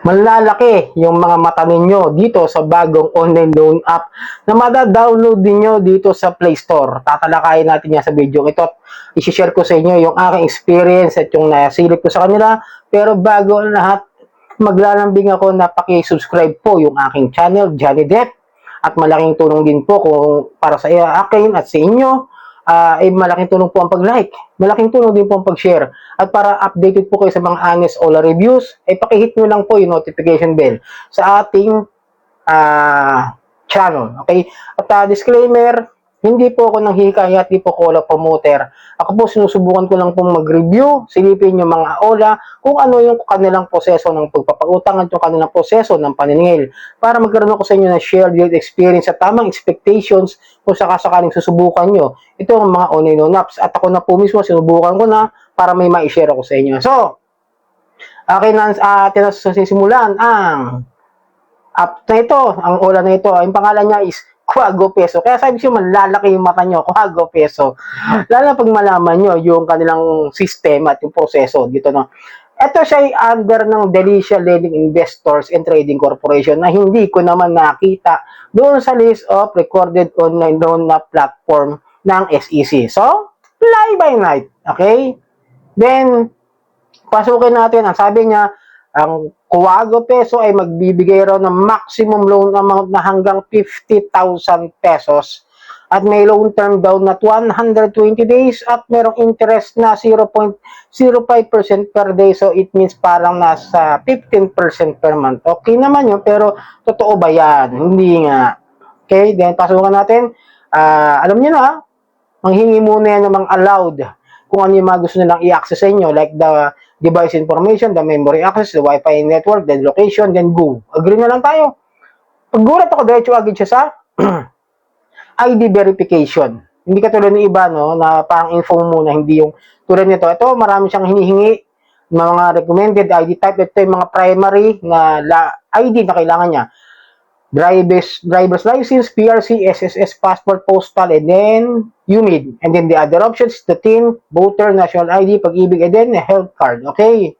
malalaki yung mga mata ninyo dito sa bagong online loan app na mada-download ninyo dito sa Play Store. Tatalakayin natin yan sa video ito at isi-share ko sa inyo yung aking experience at yung nasilip ko sa kanila. Pero bago ang lahat, maglalambing ako na paki-subscribe po yung aking channel, Johnny Depp. At malaking tulong din po kung para sa akin at sa inyo ah ay malaking tulong po ang pag-like. Malaking tulong din po ang pag-share. At para updated po kayo sa mga honest Ola reviews, ay pakihit nyo lang po yung notification bell sa ating ah channel. Okay? At ah, disclaimer, hindi po ako nanghihikayat, hindi po ako promoter. Ako po sinusubukan ko lang pong mag-review, silipin yung mga Ola, kung ano yung kanilang proseso ng pagpapautang at yung kanilang proseso ng paniningil para magkaroon ako sa inyo ng shared yield experience at tamang expectations kung sakasakaling susubukan nyo. Ito ang mga online loan apps at ako na po mismo sinubukan ko na para may ma-share ako sa inyo. So, akin na uh, tinasisimulan ang app na ito, ang Ola na ito. Ang pangalan niya is Quago Peso. Kaya sabi siya, malalaki yung mata nyo, Quago Peso. Lalo pag malaman nyo yung kanilang system at yung proseso dito. No? Ito siya ay under ng Delicia Lending Investors and Trading Corporation na hindi ko naman nakita doon sa list of recorded online loan na platform ng SEC. So, fly by night. Okay? Then, pasukin natin. Ang sabi niya, ang Kuwago peso ay magbibigay raw ng maximum loan amount na hanggang 50,000 pesos. At may loan term daw na 120 days at merong interest na 0.05% per day. So it means parang nasa 15% per month. Okay naman yun, pero totoo ba yan? Hindi nga. Okay, then pasukan natin. Ah, alam niyo na, manghingi muna yan ng mga allowed kung ano yung mga gusto nilang i-access sa inyo like the device information, the memory access, the Wi-Fi network, the location, then go. Agree na lang tayo. Paggulat ako, diretso agad siya sa ID verification. Hindi katulad ng iba, no, na parang info muna, hindi yung tulad nito. Ito, marami siyang hinihingi mga recommended ID type. Ito yung mga primary na ID na kailangan niya. Driver's, driver's license, PRC, SSS, passport, postal, and then UMID. And then the other options, the TIN, voter, national ID, pag-ibig, and then health card. Okay?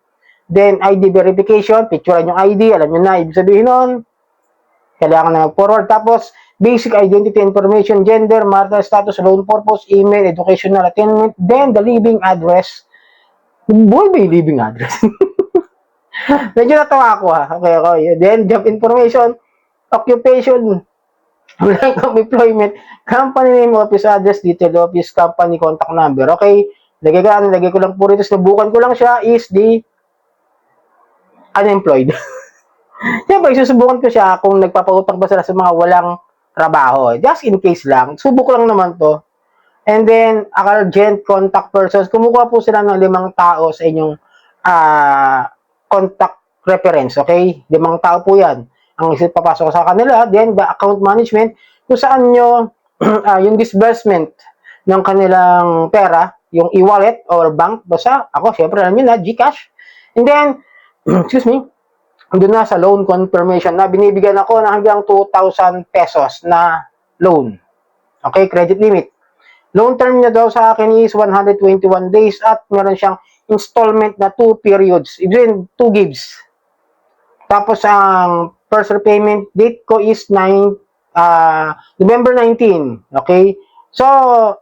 Then ID verification, picturean yung ID, alam nyo na, ibig sabihin nun, kailangan na mag-forward. Tapos, basic identity information, gender, marital status, loan purpose, email, educational attainment, then the living address. Boy, yung living address? Medyo natawa ako ha. Okay, okay. Then, job information, occupation, of employment, company name, office address, detail office, company contact number. Okay, lagay ka, lagay ko lang po rito, subukan ko lang siya is the unemployed. Siyempre, susubukan ko siya kung nagpapautang ba sila sa mga walang trabaho. Just in case lang. Subok lang naman to. And then, urgent contact persons. Kumukuha po sila ng limang tao sa inyong ah, contact reference. Okay? Limang tao po yan ang papasok sa kanila. Then, the account management, kung saan nyo ah, yung disbursement ng kanilang pera, yung e-wallet or bank, basta ako, syempre, alam nyo na, Gcash. And then, excuse me, doon na sa loan confirmation na binibigyan ako ng hanggang 2,000 pesos na loan. Okay, credit limit. Loan term niya daw sa akin is 121 days at meron siyang installment na 2 periods. Ibig 2 gives. Tapos ang first repayment date ko is 9 ah, November 19. Okay? So,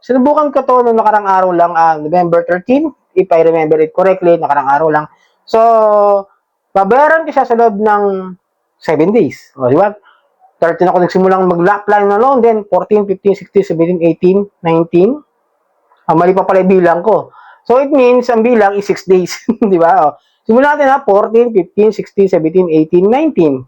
sinubukan ko to noong nakarang araw lang, ah, November 13, if I remember it correctly, nakarang araw lang. So, babayaran ko siya sa loob ng 7 days. O, di ba? 13 ako nagsimulang mag-apply na loan, then 14, 15, 16, 17, 18, 19. Ah, mali pa pala yung bilang ko. So, it means, ang bilang is 6 days. di ba? O, simulan natin ha, 14, 15, 16, 17, 18, 19.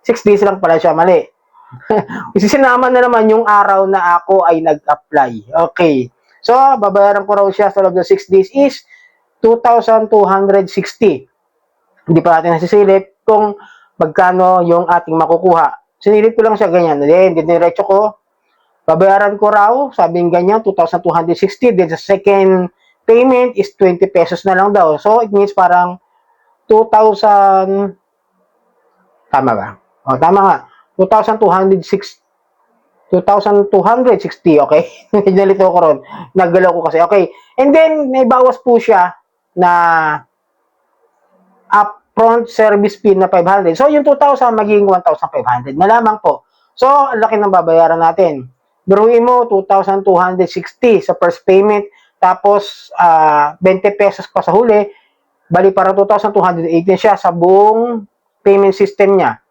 Ah, 6 days lang pala siya, mali. Kasi sinama na naman yung araw na ako ay nag-apply. Okay. So, babayaran ko raw siya sa loob ng 6 days is 2,260. Hindi pa natin nasisilip kung magkano yung ating makukuha. Sinilip ko lang siya ganyan. Then, diniretso ko. Babayaran ko raw, sabing ganyan, 2,260. Then, sa second payment is 20 pesos na lang daw. So, it means parang 2,000 Tama ba? O, tama nga. 2,206 2,260, okay? Nalito ko ron. Naggalaw ko kasi. Okay. And then, may bawas po siya na up front service fee na 500. So, yung 2,000 magiging 1,500 na lamang po. So, ang laki ng babayaran natin. Biruin mo, 2,260 sa first payment, tapos ah, 20 pesos pa sa huli, bali para 2,218 siya sa buong payment system niya.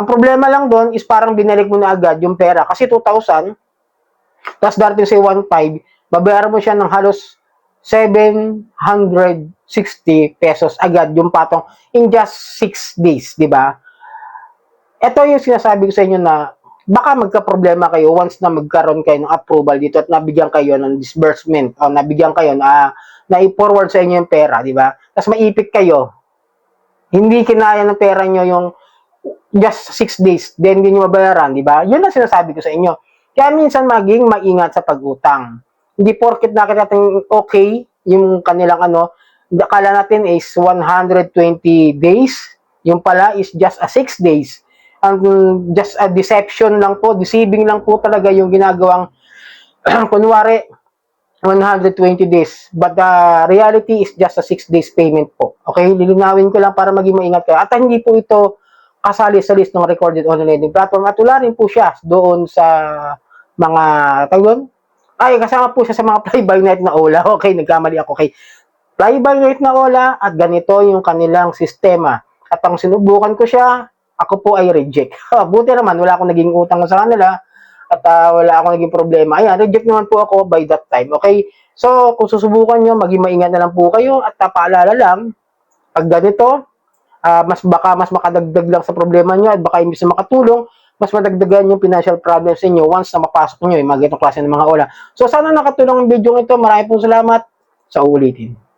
Ang problema lang doon is parang binalik mo na agad yung pera kasi 2,000, tapos darating sa 1,500, babayaran mo siya ng halos 760 pesos agad yung patong in just 6 days, di ba? Ito yung sinasabi ko sa inyo na baka magka-problema kayo once na magkaroon kayo ng approval dito at nabigyan kayo ng disbursement o nabigyan kayo na na i-forward sa inyo yung pera, di ba? Tapos maipit kayo. Hindi kinaya ng pera nyo yung just 6 days, then hindi nyo mabayaran, di ba? Yun ang sinasabi ko sa inyo. Kaya minsan maging maingat sa pag-utang. Hindi porket nakita natin okay yung kanilang ano, akala natin is 120 days, yung pala is just a 6 days. Ang just a deception lang po, deceiving lang po talaga yung ginagawang kunwari 120 days. But the reality is just a 6 days payment po. Okay, lilinawin ko lang para maging maingat kayo. At hindi po ito kasali sa list ng recorded online lending platform at wala rin po siya doon sa mga doon? Ay, kasama po siya sa mga fly-by-night na ola. Okay, nagkamali ako. Okay, fly-by-night na ola at ganito yung kanilang sistema. At ang sinubukan ko siya, ako po ay reject. Buti naman, wala akong naging utang sa kanila at ah, wala akong naging problema. Ayan, reject naman po ako by that time. Okay, so kung susubukan nyo, maging maingat na lang po kayo at uh, paalala lang, pag ganito, ah, mas baka mas makadagdag lang sa problema nyo at baka imbis na makatulong, mas madagdagan yung financial problems ninyo once na mapasok nyo yung mga ganitong klase ng mga ola. So sana nakatulong ang video ito. Marami pong salamat. Sa ulitin.